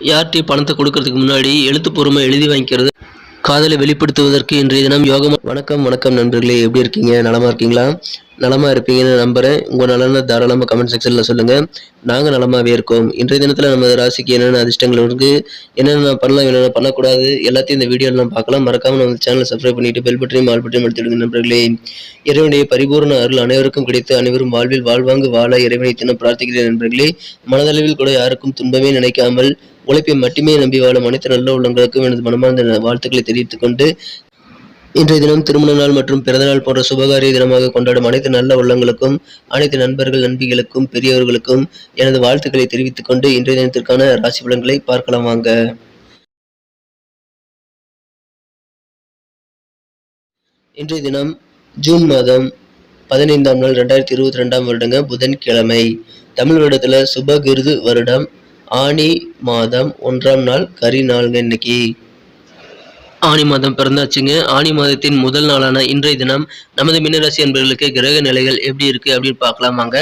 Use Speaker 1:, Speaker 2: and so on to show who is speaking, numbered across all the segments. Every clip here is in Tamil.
Speaker 1: யார்கிட்டயும் பணத்தை கொடுக்கறதுக்கு முன்னாடி எழுத்துப்பூர்வமாக எழுதி வாங்கிக்கிறது காதலை வெளிப்படுத்துவதற்கு இன்றைய தினம் யோகம் வணக்கம் வணக்கம் நண்பர்களே. எப்படி இருக்கீங்க? நலமாக இருக்கீங்களா? நலமா இருப்பீங்கன்னு நம்புகிறேன் உங்கள் நலனை தாராளமாக கமெண்ட் செக்ஷனில் சொல்லுங்கள் நாங்கள் நலமாகவே இருக்கோம். இன்றைய தினத்தில் நம்ம ராசிக்கு என்னென்ன அதிர்ஷ்டங்கள் இருக்குது என்னென்ன பண்ணலாம் என்னென்ன பண்ணக்கூடாது? எல்லாத்தையும் இந்த வீடியோவில் நம்ம பார்க்கலாம். மறக்காமல் நம்ம சேனலை சப்ஸ்கிரைப் பண்ணிட்டு பெல் பற்றியும் ஆல் பற்றியும் எடுத்துடுங்க நண்பர்களே. இறைவனுடைய பரிபூர்ண அருள் அனைவருக்கும் கிடைத்து அனைவரும் வாழ்வில் வாழ்வாங்கு வாழ இறைவனை தினம் பிரார்த்திக்கிறேன் நண்பர்களே. மனதளவில் கூட யாருக்கும் துன்பமே நினைக்காமல் உழைப்பை மட்டுமே நம்பி வாழும் அனைத்து நல்ல உள்ளங்களுக்கும் எனது மனமார்ந்த வாழ்த்துக்களை தெரிவித்துக் கொண்டு இன்றைய தினம் திருமண நாள் மற்றும் பிறந்தநாள் போன்ற சுபகாரிய தினமாக கொண்டாடும் அனைத்து நல்ல உள்ளங்களுக்கும் அனைத்து நண்பர்கள் நண்பிகளுக்கும் பெரியவர்களுக்கும் எனது வாழ்த்துக்களை தெரிவித்துக் கொண்டு இன்றைய தினத்திற்கான ராசி பலன்களை பார்க்கலாம் வாங்க. இன்றைய தினம் ஜூன் மாதம் பதினைந்தாம் நாள் ரெண்டாயிரத்தி இருபத்தி ரெண்டாம் வருடங்க புதன்கிழமை. தமிழ் வருடத்துல சுபகிருது வருடம் ஆனி மாதம் ஒன்றாம் நாள் கரி நாளுங்க இன்னைக்கு. ஆனி மாதம் பிறந்தாச்சுங்க. ஆனி மாதத்தின் முதல் நாளான இன்றைய தினம் நமது மீனராசி அன்பர்களுக்கு கிரக நிலைகள் எப்படி இருக்கு அப்படின்னு பார்க்கலாம் வாங்க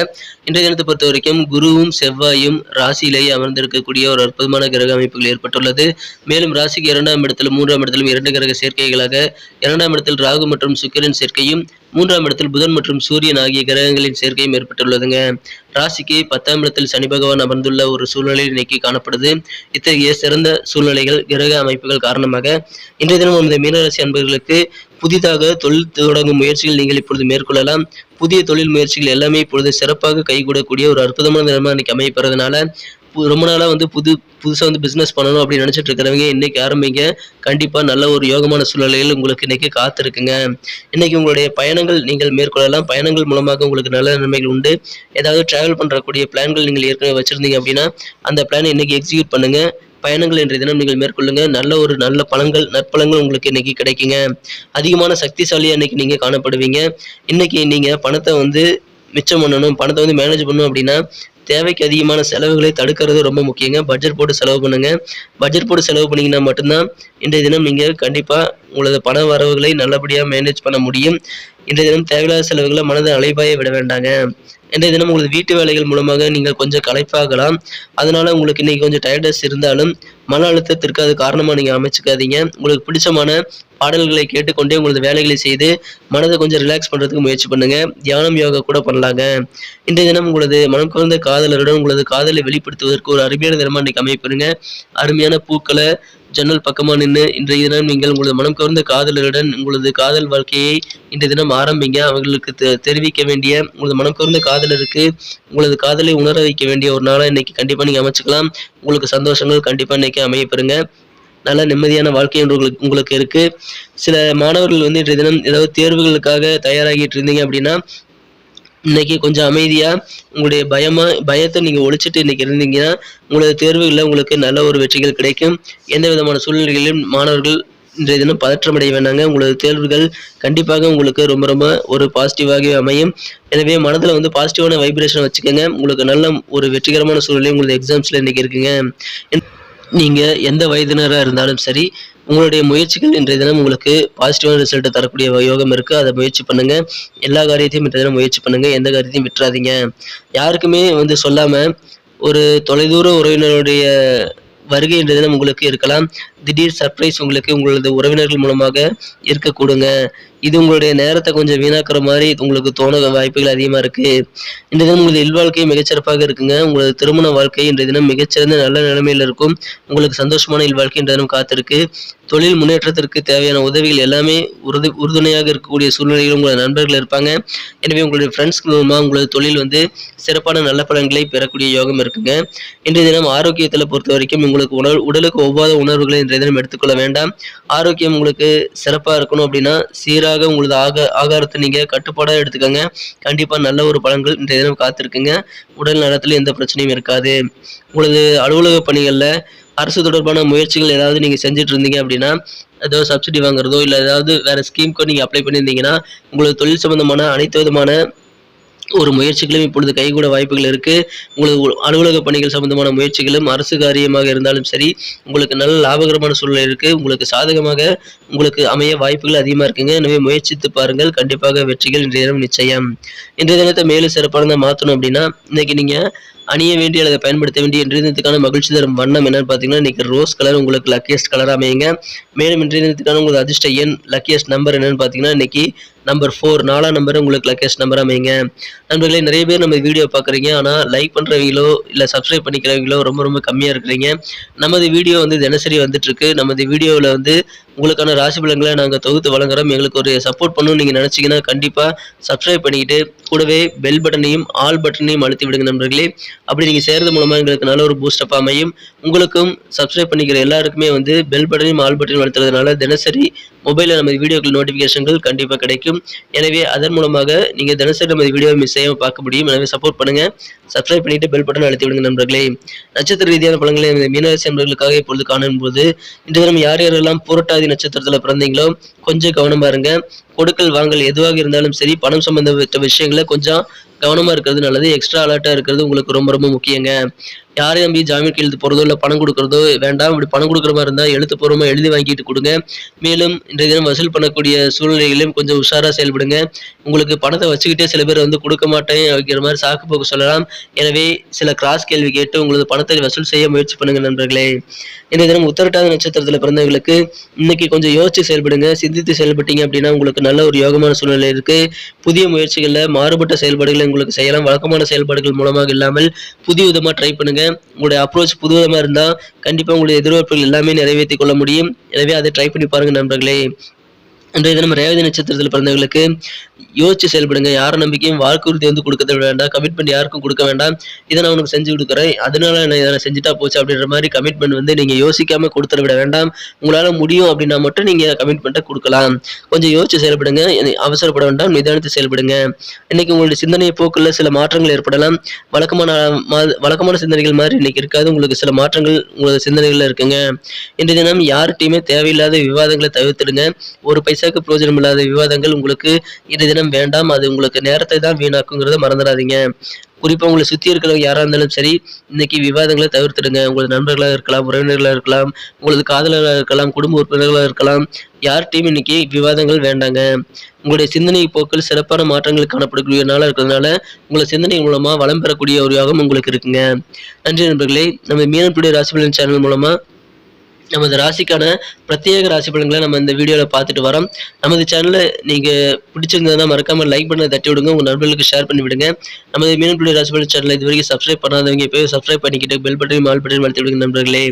Speaker 1: இன்றைய தினத்தை பொறுத்த வரைக்கும் குருவும் செவ்வாயும் ராசியிலேயே அமர்ந்திருக்கக்கூடிய ஒரு அற்புதமான கிரக அமைப்புகள் ஏற்பட்டுள்ளது. மேலும் ராசிக்கு இரண்டாம் இடத்திலும் மூன்றாம் இடத்திலும் இரண்டு கிரக சேர்க்கைகளாக இரண்டாம் இடத்தில் ராகு மற்றும் சுக்கிரன் சேர்க்கையும் மூன்றாம் இடத்தில் புதன் மற்றும் சூரியன் ஆகிய கிரகங்களின் சேர்க்கையும் ஏற்பட்டுள்ளதுங்க. ராசிக்கு பத்தாம் இடத்தில் சனி பகவான் அமர்ந்துள்ள ஒரு சூழ்நிலை இன்னைக்கு காணப்படுது. இத்தகைய சிறந்த சூழ்நிலைகள் கிரக அமைப்புகள் காரணமாக இன்றைய தினம் நமது மீனராசி அன்பர்களுக்கு புதிதாக தொழில் தொடங்கும் முயற்சிகள் நீங்கள் இப்பொழுது மேற்கொள்ளலாம். புதிய தொழில் முயற்சிகள் எல்லாமே இப்பொழுது சிறப்பாக கைகூடக்கூடிய ஒரு அற்புதமான தினமாக இன்னைக்கு அமைப்பறதுனால ரொம்ப நாளாக வந்து புது புதுசாக வந்து பிஸ்னஸ் பண்ணணும் அப்படின்னு நினச்சிட்டு இருக்கிறவங்க இன்றைக்கி ஆரம்பிங்க. கண்டிப்பாக நல்ல ஒரு யோகமான சூழ்நிலைகள் உங்களுக்கு இன்றைக்கி காத்திருக்குங்க. இன்றைக்கி உங்களுடைய பயணங்கள் நீங்கள் மேற்கொள்ளலாம். பயணங்கள் மூலமாக உங்களுக்கு நல்ல நன்மைகள் உண்டு. ஏதாவது ட்ராவல் பண்ணுறக்கூடிய பிளான்கள் நீங்கள் ஏற்கனவே வச்சுருந்தீங்க அப்படின்னா அந்த பிளானை இன்றைக்கி எக்ஸிக்யூட் பண்ணுங்கள் பயணங்கள் இன்றைய தினம் நீங்கள் மேற்கொள்ளுங்க. நல்ல ஒரு நல்ல பலன்கள் நற்பலன்கள் உங்களுக்கு இன்னைக்கு கிடைக்குங்க. அதிகமான சக்திசாலியாக இன்னைக்கு நீங்கள் காணப்படுவீங்க. இன்னைக்கு நீங்கள் பணத்தை வந்து மிச்சம் பண்ணணும் பணத்தை வந்து மேனேஜ் பண்ணணும் அப்படின்னா தேவைக்கு அதிகமான செலவுகளை தடுக்கிறது ரொம்ப முக்கியங்க. பட்ஜெட் போட்டு செலவு பண்ணுங்க. பட்ஜெட் போட்டு செலவு பண்ணீங்கன்னா மட்டும்தான் இன்றைய தினம் நீங்கள் கண்டிப்பா உங்களது பண வரவுகளை நல்லபடியா மேனேஜ் பண்ண முடியும். இன்றைய தினம் தேவையில்லாத செலவுகளை மனதை அலைபாய விட வேண்டாங்க. இன்றைய தினம் உங்களது வீட்டு வேலைகள் மூலமாக நீங்கள் கொஞ்சம் களைப்பாகலாம். அதனால உங்களுக்கு இன்னைக்கு கொஞ்சம் டயர்டஸ் இருந்தாலும் மன அழுத்தத்திற்கு அது காரணமாக நீங்கள் அமைச்சுக்காதீங்க. உங்களுக்கு பிடிச்சமான பாடல்களை கேட்டுக்கொண்டே உங்களது வேலைகளை செய்து மனதை கொஞ்சம் ரிலாக்ஸ் பண்ணுறதுக்கு முயற்சி பண்ணுங்க. தியானம் யோகா கூட பண்ணலாங்க. இன்றைய தினம் உங்களது மனம் கவர்ந்த காதலருடன் உங்களது காதலை வெளிப்படுத்துவதற்கு ஒரு அருமையான தினமாக இன்னைக்கு அமைப்பிருங்க அருமையான பூக்களை ஜன்னல் பக்கமாக நின்று இன்றைய தினம் நீங்கள் உங்களது மனம் கவர்ந்த காதலருடன் உங்களது காதல் வாழ்க்கையை இன்றைய தினம் ஆரம்பிங்க. அவர்களுக்கு தெ- தெரிவிக்க வேண்டிய உங்களது மனம் கவர்ந்த காதலருக்கு உங்களது காதலை உணர வைக்க வேண்டிய ஒரு நாளாக இன்றைக்கி கண்டிப்பாக நீங்கள் அமைச்சுக்கலாம். உங்களுக்கு சந்தோஷங்கள் கண்டிப்பாக இன்றைக்கி அமையப்பெறுங்க நல்ல நிம்மதியான வாழ்க்கை என்று உங்களுக்கு உங்களுக்கு இருக்குது சில மாணவர்கள் வந்து இன்றைய தினம் ஏதாவது தேர்வுகளுக்காக தயாராகிட்டு இருந்தீங்க அப்படின்னா இன்னைக்கு கொஞ்சம் அமைதியா உங்களுடைய பயமா பயத்தை நீங்க ஒழிச்சிட்டு இன்னைக்கு இருந்தீங்கன்னா உங்களது தேர்வுகளில் உங்களுக்கு நல்ல ஒரு வெற்றிகள் கிடைக்கும். எந்த விதமான சூழ்நிலைகளிலும் மாணவர்கள் இன்றைய தினம் பதற்றமடைய வேண்டாங்க. உங்களது தேர்வுகள் கண்டிப்பாக உங்களுக்கு ரொம்ப ரொம்ப ஒரு பாசிட்டிவாகவே அமையும். எனவே மனதில் வந்து பாசிட்டிவான வைப்ரேஷன் வச்சுக்கோங்க. உங்களுக்கு நல்ல ஒரு வெற்றிகரமான சூழ்நிலை உங்களது எக்ஸாம்ஸில் இன்னைக்கு இருக்குங்க. நீங்கள் எந்த வயதினராக இருந்தாலும் சரி உங்களுடைய முயற்சிகள் இன்றைய தினம் உங்களுக்கு பாசிட்டிவான ரிசல்ட்டை தரக்கூடிய யோகம் இருக்கு. அதை முயற்சி பண்ணுங்க. எல்லா காரியத்தையும் இன்றைய தினம் முயற்சி பண்ணுங்க. எந்த காரியத்தையும் விட்டுறாதீங்க. யாருக்குமே வந்து சொல்லாம ஒரு தொலைதூர உறவினருடைய வருகை என்ற தினம் உங்களுக்கு இருக்கலாம். திடீர் சர்ப்ரைஸ் உங்களுக்கு உங்களது உறவினர்கள் மூலமாக இருக்கக்கூடுங்க. இது உங்களுடைய நேரத்தை கொஞ்சம் வீணாக்குற மாதிரி உங்களுக்கு தோண வாய்ப்புகள் அதிகமாக இருக்கு. இந்த தினம் உங்களது இல்வாழ்க்கை மிகச்சிறப்பாக இருக்குங்க. உங்களது திருமண வாழ்க்கை இன்றைய தினம் மிகச்சிறந்த நல்ல நிலைமையில் இருக்கும். உங்களுக்கு சந்தோஷமான இல்வாழ்க்கை இன்றைய தினம் காத்திருக்கு. தொழில் முன்னேற்றத்திற்கு தேவையான உதவிகள் எல்லாமே உறுதி உறுதுணையாக இருக்கக்கூடிய சூழ்நிலையில் உங்களது நண்பர்கள் இருப்பாங்க. எனவே உங்களுடைய ஃப்ரெண்ட்ஸ் மூலமாக உங்களது தொழில் வந்து சிறப்பான நல்ல பலன்களை பெறக்கூடிய யோகம் இருக்குங்க. இன்றைய தினம் ஆரோக்கியத்தில் பொறுத்த வரைக்கும் உங்களுக்கு உணவு உடலுக்கு ஒவ்வாத உணர்வுகளை இன்றைய தினம் எடுத்துக்கொள்ள வேண்டாம். ஆரோக்கியம் உங்களுக்கு சிறப்பாக இருக்கணும் அப்படின்னா சீராக உங்களது ஆக ஆகாரத்தை நீங்கள் கட்டுப்பாடாக எடுத்துக்கோங்க. கண்டிப்பாக நல்ல ஒரு பலன்கள் இந்த தினம் காத்திருக்குங்க. உடல் நலத்தில் எந்த பிரச்சனையும் இருக்காது. உங்களது அலுவலக பணிகளில் அரசு தொடர்பான முயற்சிகள் ஏதாவது நீங்கள் செஞ்சுட்டு இருந்தீங்க அப்படின்னா ஏதோ சப்சிடி வாங்குறதோ இல்லை ஏதாவது வேறு ஸ்கீம்க்கோ நீங்கள் அப்ளை பண்ணியிருந்தீங்கன்னா உங்களது தொழில் சம்பந்தமான அனைத்து விதமான ஒரு முயற்சிகளும் இப்பொழுது கைகூட வாய்ப்புகள் இருக்குது உங்களுக்கு அலுவலக பணிகள் சம்பந்தமான முயற்சிகளும் அரசு காரியமாக இருந்தாலும் சரி உங்களுக்கு நல்ல லாபகரமான சூழ்நிலை இருக்குது உங்களுக்கு சாதகமாக உங்களுக்கு அமைய வாய்ப்புகள் அதிகமாக இருக்குங்க. எனவே முயற்சித்து பாருங்கள். கண்டிப்பாக வெற்றிகள் இன்றைய தினம் நிச்சயம். இன்றைய தினத்தை மேலும் சிறப்பானதாக மாற்றணும் அப்படின்னா இன்னைக்கு நீங்கள் அணிய வேண்டிய அல்லது பயன்படுத்த வேண்டிய இன்றைய தினத்துக்கான மகிழ்ச்சி தரும் வண்ணம் என்னன்னு பார்த்தீங்கன்னா இன்னைக்கு ரோஸ் கலர் உங்களுக்கு லக்கியஸ்ட் கலர் அமையுங்க. மேலும் இன்றைய தினத்துக்கான உங்களுக்கு அதிர்ஷ்ட எண் லக்கியஸ்ட் நம்பர் என்னன்னு பார்த்தீங்கன்னா இன்னைக்கு நம்பர் ஃபோர் நாலாம் நம்பர் உங்களுக்கு லக்கியஸ்ட் நம்பர் அமைங்க நண்பர்களே நிறைய பேர் நம்ம வீடியோ பார்க்குறீங்க. ஆனால் லைக் பண்ணுறவங்களோ இல்லை சப்ஸ்கிரைப் பண்ணிக்கிறவங்களோ ரொம்ப ரொம்ப கம்மியாக இருக்கிறீங்க. நமது வீடியோ வந்து தினசரி வந்துட்டு இருக்கு. நமது வீடியோவில் வந்து உங்களுக்கான ராசி பலன்களை நாங்கள் தொகுத்து வழங்குறோம். எங்களுக்கு ஒரு சப்போர்ட் பண்ணணும்னு நீங்கள் நினச்சிங்கன்னா கண்டிப்பாக சப்ஸ்கிரைப் பண்ணிக்கிட்டு கூடவே பெல் பட்டனையும் ஆல் பட்டனையும் அழுத்தி விடுங்க நண்பர்களே. அப்படி நீங்கள் சேர்றது மூலமாக எங்களுக்கு நல்ல ஒரு பூஸ்டப் அமையும். உங்களுக்கும் சப்ஸ்கிரைப் பண்ணிக்கிற எல்லாருக்குமே வந்து பெல் பட்டனையும் ஆல் பட்டனையும் அழுத்துறதுனால தினசரி மொபைலில் நமது வீடியோக்கள் நோட்டிஃபிகேஷன்கள் கண்டிப்பாக கிடைக்கும். எனவே அதன் மூலமாக நீங்கள் தினசரி நமது வீடியோ மிஸ் செய்யாமல் பார்க்க முடியும். எனவே சப்போர்ட் பண்ணுங்கள் சப்ஸ்கிரைப் பண்ணிட்டு பெல் பட்டன் அழுத்தி விடுங்க நண்பர்களே. நட்சத்திர ரீதியான பலன்களை நமது மீனராசி நண்பர்களுக்காக இப்பொழுது காணும்போது இன்று தினம் யார் யாரெல்லாம் புரட்டாதி நட்சத்திரத்தில் பிறந்தீங்களோ கொஞ்சம் கவனமா இருங்க. கொடுக்கல் வாங்கல் எதுவாக இருந்தாலும் சரி பணம் சம்பந்தப்பட்ட விஷயங்களை கொஞ்சம் கவனமாக இருக்கிறது நல்லது. எக்ஸ்ட்ரா அலர்ட்டாக இருக்கிறது உங்களுக்கு ரொம்ப ரொம்ப முக்கியங்க. யாரையும் நம்பி ஜாமீன் கையெழுத்து போகிறதோ இல்லை பணம் கொடுக்குறதோ வேண்டாம். இப்படி பணம் கொடுக்குற மாதிரி இருந்தால் எழுத்துப்பூர்வமாக எழுதி வாங்கிட்டு கொடுங்க. மேலும் இன்றைய தினம் வசூல் பண்ணக்கூடிய சூழ்நிலைகளையும் கொஞ்சம் உஷாராக செயல்படுங்க. உங்களுக்கு பணத்தை வச்சுக்கிட்டே சில பேர் வந்து கொடுக்க மாட்டேன் வைக்கிற மாதிரி சாக்கு போக்கு சொல்லலாம். எனவே சில கிராஸ் கேள்வி கேட்டு உங்களது பணத்தை வசூல் செய்ய முயற்சி பண்ணுங்க நண்பர்களே. இன்றைய தினம் உத்தரட்டாத நட்சத்திரத்தில் பிறந்தவங்களுக்கு இன்னைக்கு கொஞ்சம் யோசிச்சு செயல்படுங்க. சிந்தித்து செயல்பட்டீங்க அப்படின்னா உங்களுக்கு நல்ல ஒரு யோகமான சூழ்நிலை இருக்கு. புதிய முயற்சிகளில் மாறுபட்ட செயல்பாடுகளை உங்களுக்கு செய்யலாம். வழக்கமான செயல்பாடுகள் மூலமாக இல்லாமல் புதிய விதமாக ட்ரை பண்ணுங்க. உங்களுடைய அப்ரோச் புது விதமாக இருந்தால் கண்டிப்பாக உங்களுடைய எதிர்பார்ப்புகள் எல்லாமே நிறைவேற்றி கொள்ள முடியும். எனவே அதை ட்ரை பண்ணி பாருங்க நண்பர்களே. இன்றைய தினம் ரேவதி நட்சத்திரத்தில் பிறந்தவர்களுக்கு யோசிச்சு செயல்படுங்க. யார நம்பிக்கையும் வாக்குறுதி வந்து கொடுக்கறது வேண்டாம். கமிட்மெண்ட் யாருக்கும் கொடுக்க வேண்டாம். இதை நான் உனக்கு செஞ்சு கொடுக்குறேன். அதனால நான் இதை செஞ்சுட்டா போச்சு அப்படின்ற மாதிரி கமிட்மெண்ட் வந்து நீங்க யோசிக்காம கொடுத்துட விட வேண்டாம். உங்களால முடியும் அப்படின்னா மட்டும் நீங்க கமிட்மெண்ட்டை கொடுக்கலாம். கொஞ்சம் யோசிச்சு செயல்படுங்க. அவசரப்பட வேண்டாம். நிதானித்து செயல்படுங்க. இன்னைக்கு உங்களுடைய சிந்தனை போக்குல சில மாற்றங்கள் ஏற்படலாம். வழக்கமான வழக்கமான சிந்தனைகள் மாதிரி இன்னைக்கு இருக்காது. உங்களுக்கு சில மாற்றங்கள் உங்களோட சிந்தனைகள்ல இருக்குங்க. இன்றைய தினம் யார்கிட்டயுமே தேவையில்லாத விவாதங்களை தவிர்த்துடுங்க. ஒரு பைசாக்கு பிரயோஜனம் இல்லாத விவாதங்கள் உங்களுக்கு இன்றைய தினம் வேண்டாம். அது உங்களுக்கு நேரத்தை தான் வீணாக்குங்கிறத மறந்துடாதீங்க. குறிப்பா உங்களை சுத்தி இருக்கிறவங்க யாரா இருந்தாலும் சரி இன்னைக்கு விவாதங்களை தவிர்த்துடுங்க. உங்களது நண்பர்களாக இருக்கலாம் உறவினர்களாக இருக்கலாம் உங்களது காதலர்களாக இருக்கலாம் குடும்ப உறுப்பினர்களாக இருக்கலாம். யார்கிட்டயும் இன்னைக்கு விவாதங்கள் வேண்டாங்க? உங்களுடைய சிந்தனை போக்கில் சிறப்பான மாற்றங்கள் காணப்படக்கூடிய நாளாக இருக்கிறதுனால உங்களை சிந்தனை மூலமா வளம் பெறக்கூடிய ஒரு யோகம் உங்களுக்கு இருக்குங்க. நன்றி நண்பர்களே. நம்ம மீனப்புடைய ராசிபலன் சேனல் மூலமா நமது ராசிக்கான பிரத்யேக ராசி பலன்களை நம்ம இந்த வீடியோவில் பார்த்துட்டு வரோம். நமது சேனலை நீங்கள் பிடிச்சிருந்ததுனா மறக்காமல் லைக் பண்ண தட்டி விடுங்க. உங்கள் நண்பர்களுக்கு ஷேர் பண்ணி விடுங்க. நமது மீனப்புள்ளி ராசி பலன் சேனலை இது வரைக்கும் சப்ஸ்கிரைப் பண்ணாதவங்க இப்போ சப்ஸ்கிரைப் பண்ணிக்கிட்டு பெல் பட்டனையும் மால் பட்டனையும் வளர்த்து விடுங்க நண்பர்களே.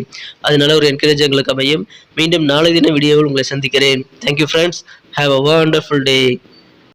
Speaker 1: அதனால ஒரு என்கரேஜ் எங்களுக்கு அமையும். மீண்டும் நாளை தின வீடியோவில் உங்களை சந்திக்கிறேன். Thank you friends have a wonderful day